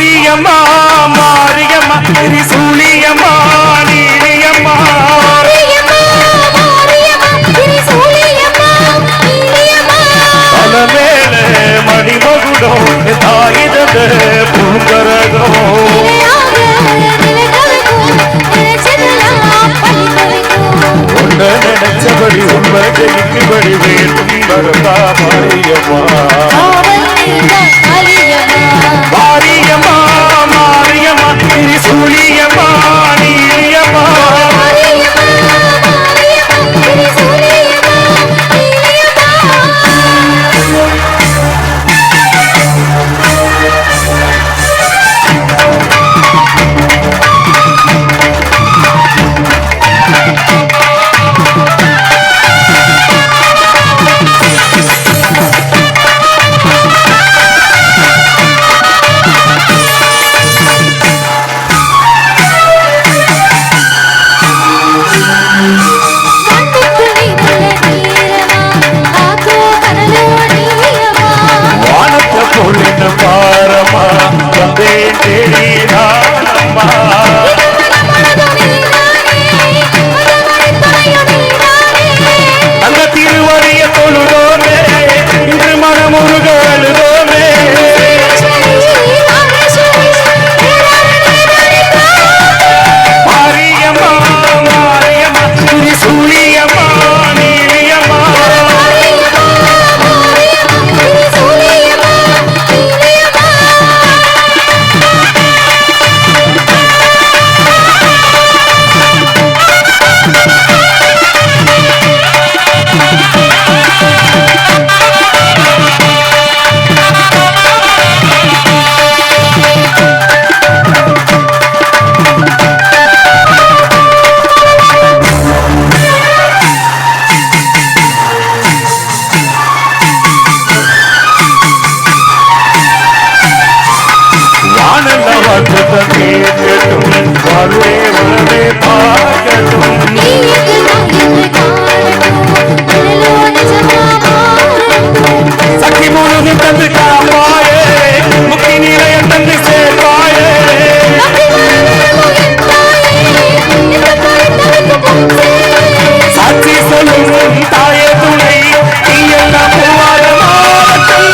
மாரியம்மா மாரியம்மா திரிசூலியம்மா நீரியம்மா தலமேல மணிமகுடம் தாயிதந்த பூங்கரகம். உன்ன நினைச்சபடி உண்மை ஜெயிக்கும்படி வேண்டும் வரதா மாரியம்மா. வானல்ல வந்தத கேட்கட்டும் வாழ்வே வளவே பார்க்கட்டும் சக்தி முழுது தந்து காப்பாயே முக்தி நிலையம் தந்து சேர்ப்பாயே சாட்சி சொல்லும் தாயே துணை நீ எல்லாம் பூவாத மாவட்டம்